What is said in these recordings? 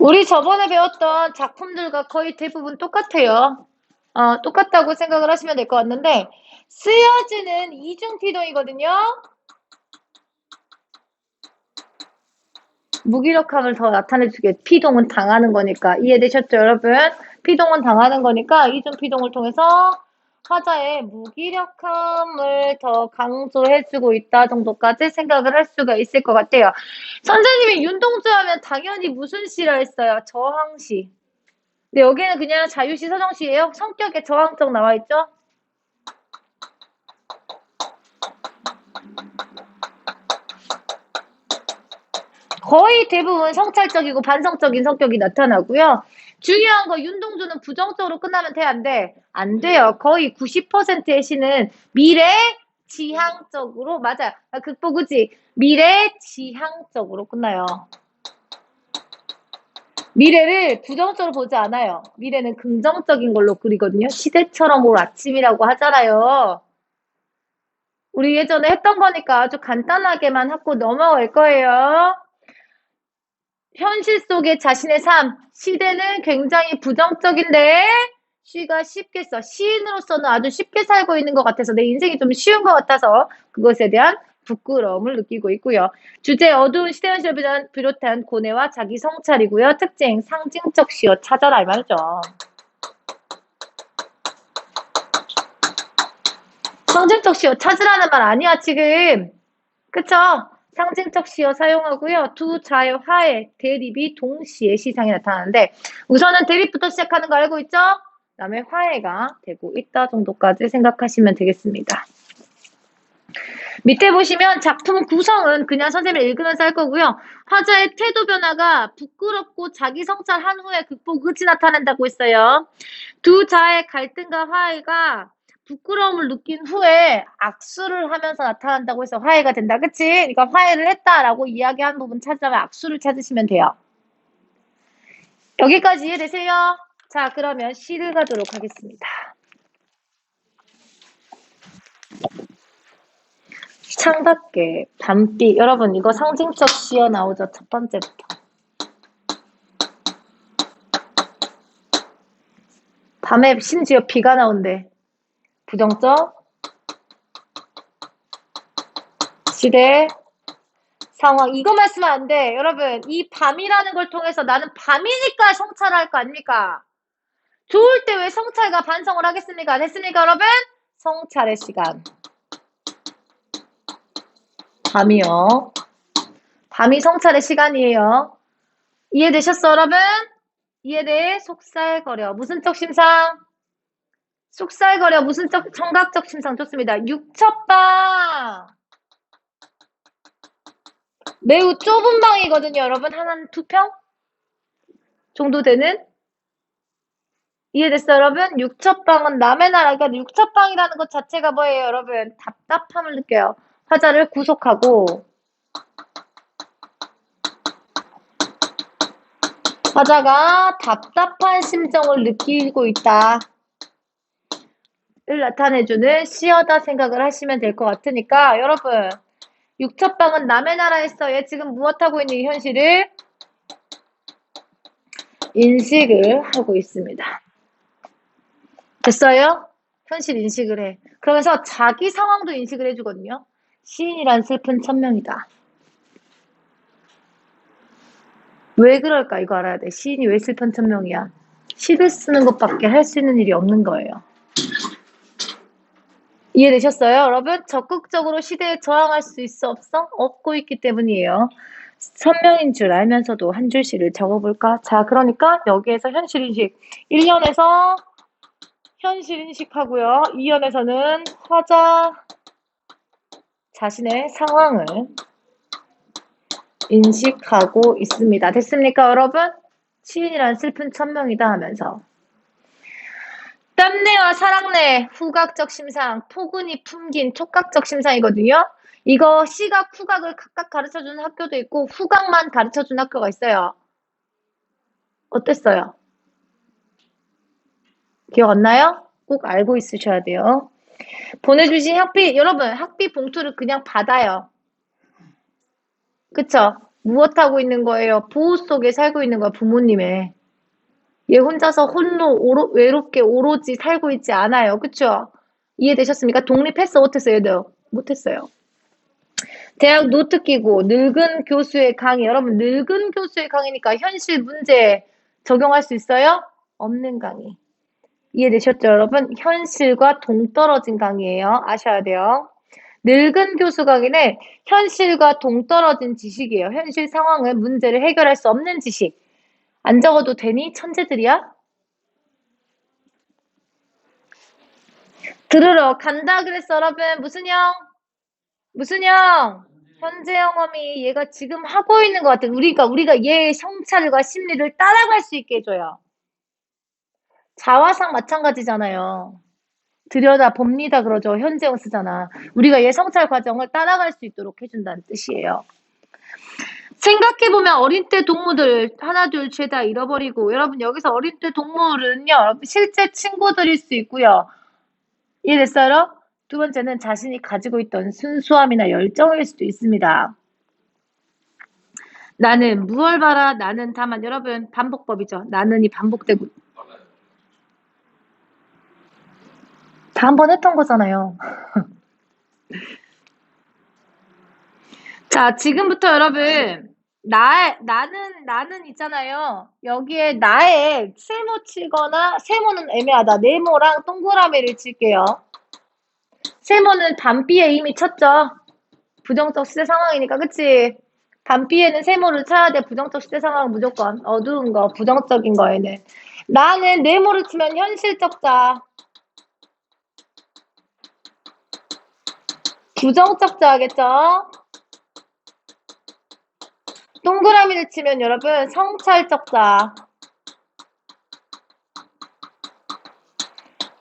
우리 저번에 배웠던 작품들과 거의 대부분 똑같아요. 어, 똑같다고 생각을 하시면 될 것 같는데, 쓰여지는 이중피동이거든요. 무기력함을 더 나타내주게 피동은 당하는 거니까 이해되셨죠 여러분? 피동은 당하는 거니까 이중 피동을 통해서 화자의 무기력함을 더 강조해주고 있다 정도까지 생각을 할 수가 있을 것 같아요. 선생님이 윤동주 하면 당연히 무슨 시라 했어요? 저항시. 근데 여기는 그냥 자유시 서정시예요. 성격에 저항적 나와 있죠? 거의 대부분 성찰적이고 반성적인 성격이 나타나고요. 중요한 거 윤동주는 부정적으로 끝나면 돼, 안 돼? 안 돼요. 거의 90%의 시는 미래 지향적으로, 맞아요. 아, 극복이지. 미래 지향적으로 끝나요. 미래를 부정적으로 보지 않아요. 미래는 긍정적인 걸로 그리거든요. 시대처럼 올 아침이라고 하잖아요. 우리 예전에 했던 거니까 아주 간단하게만 하고 넘어갈 거예요. 현실 속의 자신의 삶, 시대는 굉장히 부정적인데 쉬가 쉽게 써. 시인으로서는 아주 쉽게 살고 있는 것 같아서 내 인생이 좀 쉬운 것 같아서 그것에 대한 부끄러움을 느끼고 있고요. 주제 어두운 시대 현실을 비롯한 고뇌와 자기 성찰이고요. 특징 상징적 시어 찾아라 이 말이죠. 상징적 시어 찾으라는 말 아니야 지금. 그쵸? 상징적 시어 사용하고요. 두 자의 화의 대립이 동시에 시상에 나타나는데 우선은 대립부터 시작하는 거 알고 있죠? 그 다음에 화해가 되고 있다 정도까지 생각하시면 되겠습니다. 밑에 보시면 작품 구성은 그냥 선생님이 읽으면서 할 거고요. 화자의 태도 변화가 부끄럽고 자기 성찰한 후에 극복 의지 나타낸다고 했어요. 두 자의 갈등과 화해가 부끄러움을 느낀 후에 악수를 하면서 나타난다고 해서 화해가 된다. 그치? 그러니까 화해를 했다라고 이야기한 부분 찾아면 악수를 찾으시면 돼요. 여기까지 이해되세요? 자, 그러면 시를 가도록 하겠습니다. 창밖에 밤비 여러분 이거 상징적 시어 나오죠 첫 번째부터 밤에 심지어 비가 나온대 부정적 시대 상황 이거만 쓰면 안 돼 여러분 이 밤이라는 걸 통해서 나는 밤이니까 성찰할 거 아닙니까 좋을 때 왜 성찰과 반성을 하겠습니까 됐습니까 여러분 성찰의 시간 밤이요. 밤이 성찰의 시간이에요. 이해되셨어, 여러분? 이해돼? 속살거려. 무슨 적 심상? 속살거려. 무슨 적, 청각적 심상. 좋습니다. 육첩방. 매우 좁은 방이거든요, 여러분. 하나는 두 평? 정도 되는? 이해됐어, 여러분? 육첩방은 남의 나라. 그러니까 육첩방이라는 것 자체가 뭐예요, 여러분? 답답함을 느껴요. 화자를 구속하고 화자가 답답한 심정을 느끼고 있다. 를 나타내주는 시어다 생각을 하시면 될 것 같으니까 여러분 육첩방은 남의 나라에서 얘 지금 무엇하고 있는 이 현실을 인식을 하고 있습니다. 됐어요? 현실 인식을 해. 그러면서 자기 상황도 인식을 해주거든요. 시인이란 슬픈 천명이다. 왜 그럴까 이거 알아야 돼. 시인이 왜 슬픈 천명이야. 시를 쓰는 것밖에 할 수 있는 일이 없는 거예요. 이해되셨어요, 여러분? 적극적으로 시대에 저항할 수 있어 없어? 없고 있기 때문이에요. 천명인 줄 알면서도 한줄 시를 적어볼까? 자, 그러니까 여기에서 현실인식 1년에서 현실인식 하고요. 2년에서는 화자 자신의 상황을 인식하고 있습니다. 됐습니까, 여러분? 시인이란 슬픈 천명이다 하면서 땀내와 사랑내, 후각적 심상, 포근이 품긴 촉각적 심상이거든요. 이거 시각, 후각을 각각 가르쳐주는 학교도 있고 후각만 가르쳐주는 학교가 있어요. 어땠어요? 기억 안 나요? 꼭 알고 있으셔야 돼요. 보내주신 학비, 여러분, 학비 봉투를 그냥 받아요. 그쵸? 무엇 하고 있는 거예요? 보호 속에 살고 있는 거야, 부모님의. 얘 혼자서 홀로 오로, 외롭게 오로지 살고 있지 않아요. 그쵸? 이해되셨습니까? 독립했어, 못했어요, 얘들? 못했어요. 대학 노트 끼고 늙은 교수의 강의. 여러분, 늙은 교수의 강의니까 현실 문제 적용할 수 있어요? 없는 강의. 이해되셨죠, 여러분? 현실과 동떨어진 강의예요. 아셔야 돼요. 늙은 교수 강의는 현실과 동떨어진 지식이에요. 현실 상황을 문제를 해결할 수 없는 지식. 안 적어도 되니? 천재들이야? 들으러 간다 그랬어, 여러분. 무슨 형? 무슨 형? 현재 영험이 얘가 지금 하고 있는 것 같아. 우리가, 우리가 얘의 성찰과 심리를 따라갈 수 있게 해줘요. 자화상 마찬가지잖아요. 들여다 봅니다 그러죠. 현재형 쓰잖아. 우리가 얘 성찰 과정을 따라갈 수 있도록 해준다는 뜻이에요. 생각해보면 어린 때 동물들 하나 둘 죄다 잃어버리고 여러분 여기서 어린 때 동물은요 실제 친구들일 수 있고요. 이해됐어요? 두 번째는 자신이 가지고 있던 순수함이나 열정일 수도 있습니다. 나는 무얼 바라 나는 다만 여러분 반복법이죠. 나는이 반복되고 다 한 번 했던 거잖아요. 자, 지금부터 여러분 나 나는 나는 있잖아요. 여기에 나의 세모 치거나 세모는 애매하다. 네모랑 동그라미를 칠게요. 세모는 단비에 이미 쳤죠. 부정적 시대 상황이니까 그치? 단비에는 세모를 쳐야 돼. 부정적 시대 상황 무조건 어두운 거, 부정적인 거에는. 나는 네모를 치면 현실적자. 부정적자 하겠죠? 동그라미를 치면 여러분 성찰적자.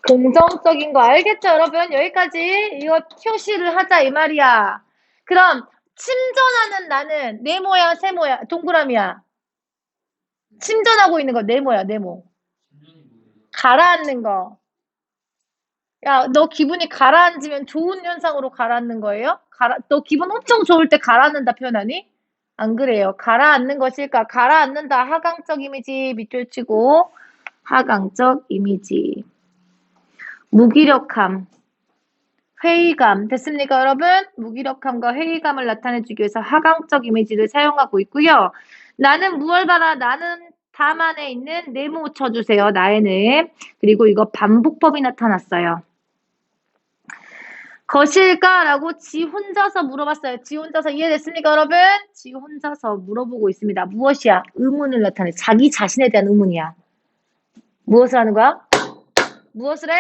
긍정적인 거 알겠죠, 여러분? 여기까지 이거 표시를 하자 이 말이야. 그럼 침전하는 나는 네모야, 세모야, 동그라미야. 침전하고 있는 거 네모야, 네모. 가라앉는 거. 야, 너 기분이 가라앉으면 좋은 현상으로 가라앉는 거예요? 가라, 너 기분 엄청 좋을 때 가라앉는다 표현하니? 안 그래요. 가라앉는 것일까? 가라앉는다. 하강적 이미지 밑줄 치고 하강적 이미지. 무기력함, 회의감 됐습니까 여러분? 무기력함과 회의감을 나타내주기 위해서 하강적 이미지를 사용하고 있고요. 나는 무얼 바라 나는 다만에 있는 네모 쳐주세요. 나에는 그리고 이거 반복법이 나타났어요. 것일까라고 지 혼자서 물어봤어요. 지 혼자서 이해됐습니까 여러분? 지 혼자서 물어보고 있습니다. 무엇이야? 의문을 나타내. 자기 자신에 대한 의문이야. 무엇을 하는 거야? 무엇을 해?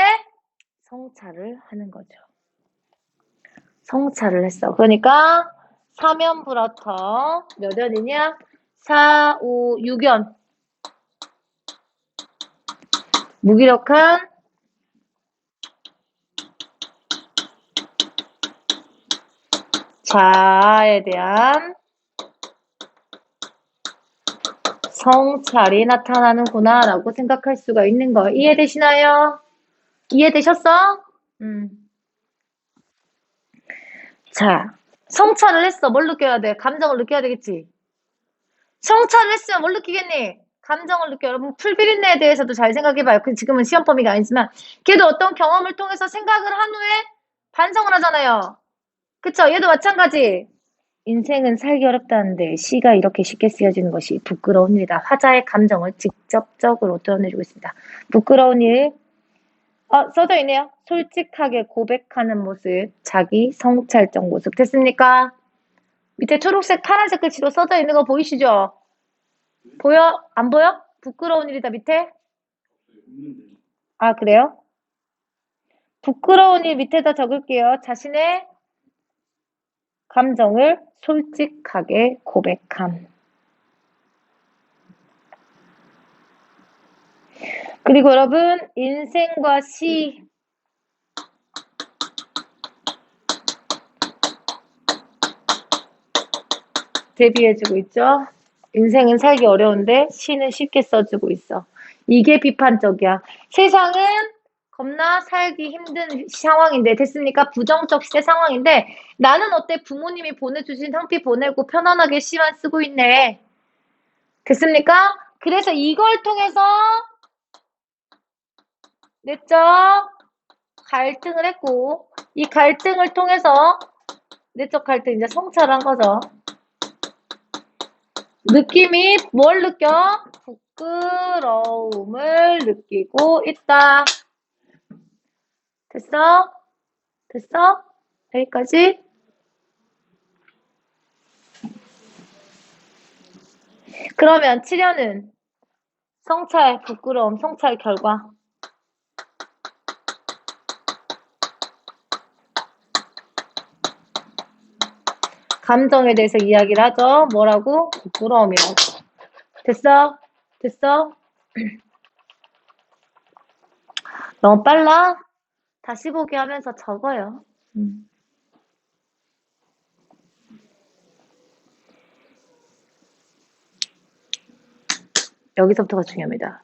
성찰을 하는 거죠. 성찰을 했어. 그러니까 3연부터 몇 연이냐? 4, 5, 6연. 무기력한 자아에 대한 성찰이 나타나는구나 라고 생각할 수가 있는 거 이해되시나요? 이해되셨어? 음. 자, 성찰을 했어. 뭘 느껴야 돼? 감정을 느껴야 되겠지? 성찰을 했으면 뭘 느끼겠니? 감정을 느껴. 여러분, 풀비린내에 대해서도 잘 생각해봐요. 그 지금은 시험 범위가 아니지만, 걔도 어떤 경험을 통해서 생각을 한 후에 반성을 하잖아요. 그쵸? 얘도 마찬가지. 인생은 살기 어렵다는데 시가 이렇게 쉽게 쓰여지는 것이 부끄러운 일이다. 화자의 감정을 직접적으로 드러내주고 있습니다. 부끄러운 일, 어, 써져 있네요. 솔직하게 고백하는 모습, 자기 성찰적 모습. 됐습니까? 밑에 초록색, 파란색 글씨로 써져 있는 거 보이시죠? 보여? 안 보여? 부끄러운 일이다, 밑에? 아, 그래요? 부끄러운 일 밑에다 적을게요. 자신의 감정을 솔직하게 고백함. 그리고 여러분, 인생과 시. 대비해주고 있죠? 인생은 살기 어려운데 시는 쉽게 써주고 있어. 이게 비판적이야. 세상은 겁나 살기 힘든 상황인데 됐습니까? 부정적 시대 상황인데 나는 어때? 부모님이 보내주신 상피 보내고 편안하게 시만 쓰고 있네. 됐습니까? 그래서 이걸 통해서 내적 갈등을 했고 이 갈등을 통해서 내적 갈등 이제 성찰한 거죠. 느낌이 뭘 느껴? 부끄러움을 느끼고 있다. 됐어? 됐어? 여기까지? 그러면 치료는 성찰, 부끄러움, 성찰 결과. 감정에 대해서 이야기를 하죠. 뭐라고? 부끄러움이라고. 됐어? 됐어? 너무 빨라? 다시 보기 하면서 적어요. 음. 여기서부터가 중요합니다.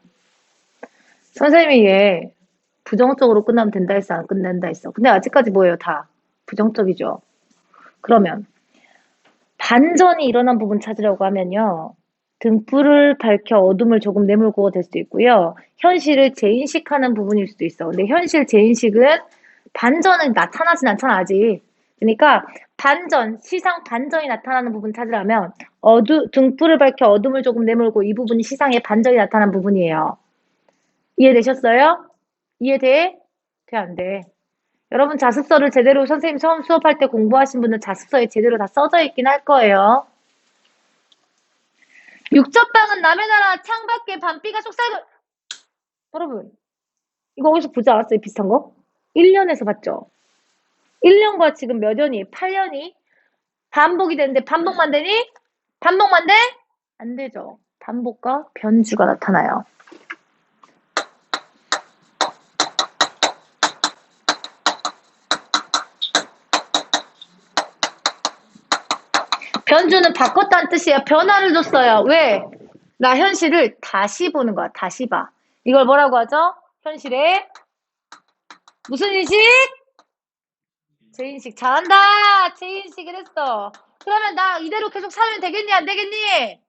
선생님이 얘 부정적으로 끝나면 된다 했어, 안 끝낸다 했어. 근데 아직까지 뭐예요? 다 부정적이죠. 그러면 반전이 일어난 부분 찾으려고 하면요. 등불을 밝혀 어둠을 조금 내몰고 될 수도 있고요. 현실을 재인식하는 부분일 수도 있어. 근데 현실 재인식은 반전은 나타나진 않잖아, 아직. 그러니까 반전, 시상 반전이 나타나는 부분 찾으려면 어두, 등불을 밝혀 어둠을 조금 내몰고 이 부분이 시상의 반전이 나타난 부분이에요. 이해되셨어요? 이해돼? 돼, 안 돼? 여러분 자습서를 제대로 선생님 처음 수업할 때 공부하신 분은 자습서에 제대로 다 써져 있긴 할 거예요. 육첩방은 남의 나라 창밖에 밤비가 속삭을 여러분 이거 어디서 보지 않았어요? 비슷한 거? 1년에서 봤죠? 1년과 지금 몇 년이? 8년이? 반복이 되는데 반복만 되니? 반복만 돼? 안 되죠. 반복과 변주가 나타나요. 변주는 바꿨다는 뜻이에요. 변화를 줬어요. 왜? 나 현실을 다시 보는 거야. 다시 봐. 이걸 뭐라고 하죠? 현실에 무슨 인식? 제인식. 잘한다. 제인식을 했어. 그러면 나 이대로 계속 살면 되겠니? 안 되겠니?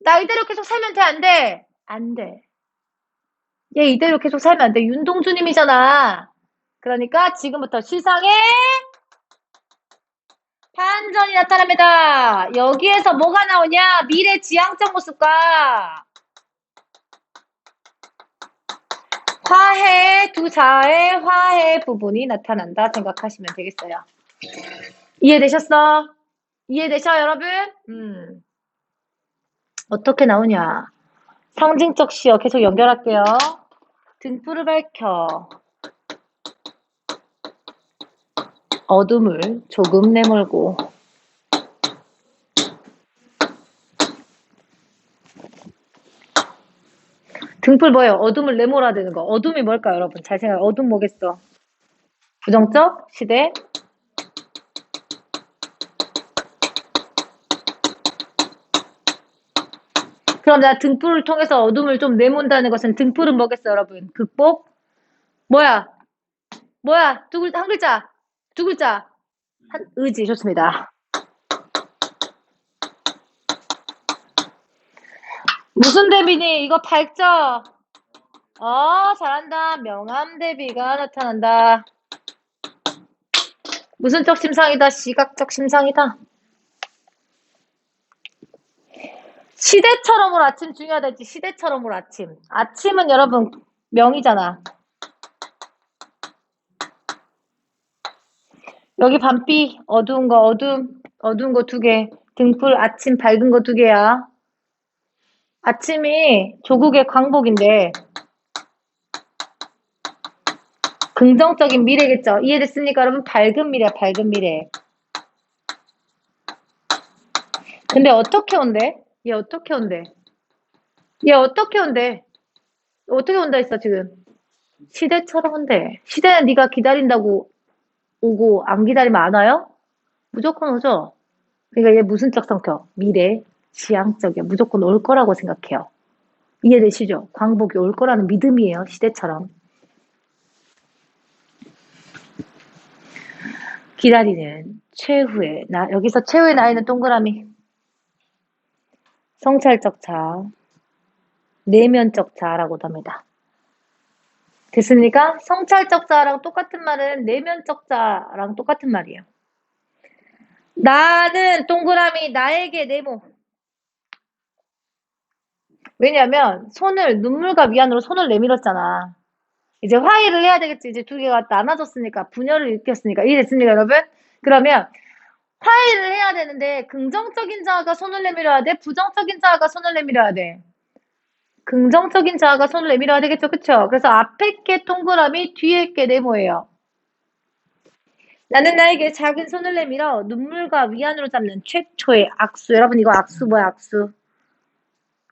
나 이대로 계속 살면 돼? 안 돼? 안 돼. 얘 이대로 계속 살면 안 돼. 윤동주님이잖아. 그러니까 지금부터 시상에 반전이 나타납니다. 여기에서 뭐가 나오냐? 미래 지향적 모습과 화해, 두 자의 화해 부분이 나타난다 생각하시면 되겠어요. 이해되셨어? 이해되셔, 여러분? 음. 어떻게 나오냐? 상징적 시어 계속 연결할게요. 등불을 밝혀. 어둠을 조금 내몰고 등불 뭐예요? 어둠을 내몰아야 되는 거. 어둠이 뭘까요, 여러분? 잘 생각해. 어둠 뭐겠어? 부정적 시대. 그럼 나 등불을 통해서 어둠을 좀 내몬다는 것은 등불은 뭐겠어, 여러분? 극복? 뭐야? 뭐야? 두 글, 한 글자. 두 글자. 한, 의지. 좋습니다. 무슨 대비니? 이거 밝죠? 어, 잘한다. 명암 대비가 나타난다. 무슨 적 심상이다? 시각적 심상이다. 시대처럼으로 아침 중요하다지 시대처럼으로 아침. 아침은 여러분 명이잖아. 여기 밤비 어두운 거 어둠 어두운 거 두 개. 등불 아침 밝은 거 두 개야. 아침이 조국의 광복인데 긍정적인 미래겠죠. 이해됐습니까, 여러분? 밝은 미래, 밝은 미래. 근데 어떻게 온대? 얘 어떻게 온대? 얘 어떻게 온대? 어떻게 온다 했어, 지금? 시대처럼 온대. 시대는 네가 기다린다고 오고 안 기다리면 안 와요? 무조건 오죠. 그러니까 얘 무슨 적 성격? 미래 지향적이야. 무조건 올 거라고 생각해요. 이해되시죠? 광복이 올 거라는 믿음이에요. 시대처럼. 기다리는 최후의 나 여기서 최후의 나이는 동그라미 성찰적 자 내면적 자라고도 합니다. 됐습니까? 성찰적 자랑 똑같은 말은 내면적 자랑 똑같은 말이에요. 나는 동그라미 나에게 네모 왜냐면 손을 눈물과 미안으로 손을 내밀었잖아. 이제 화해를 해야 되겠지. 이제 두 개가 나눠졌으니까 분열을 일으켰으니까 이해됐습니까, 여러분? 그러면 화해를 해야 되는데 긍정적인 자아가 손을 내밀어야 돼. 부정적인 자아가 손을 내밀어야 돼. 긍정적인 자아가 손을 내밀어야 되겠죠, 그쵸? 그래서 앞에 게 동그라미, 뒤에 게 네모예요. 나는 나에게 작은 손을 내밀어 눈물과 위안으로 잡는 최초의 악수. 여러분 이거 악수 뭐야, 악수?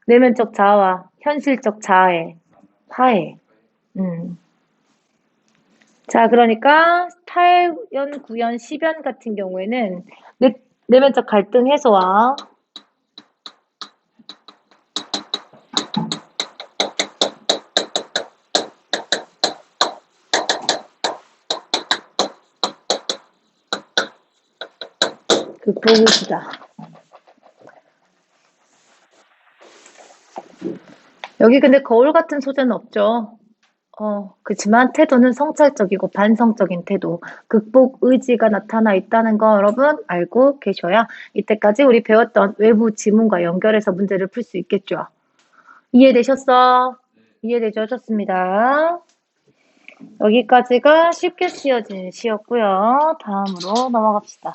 내면적 자아와 현실적 자아의 화해. 음. 자, 그러니까 8연, 9연, 10연 같은 경우에는 내, 내면적 갈등 해소와 극복이시다. 여기 근데 거울 같은 소재는 없죠. 어, 그렇지만 태도는 성찰적이고 반성적인 태도, 극복 의지가 나타나 있다는 거 여러분 알고 계셔야 이때까지 우리 배웠던 외부 지문과 연결해서 문제를 풀 수 있겠죠. 이해되셨어? 이해되죠? 좋습니다. 여기까지가 쉽게 쓰여진 시였고요. 다음으로 넘어갑시다.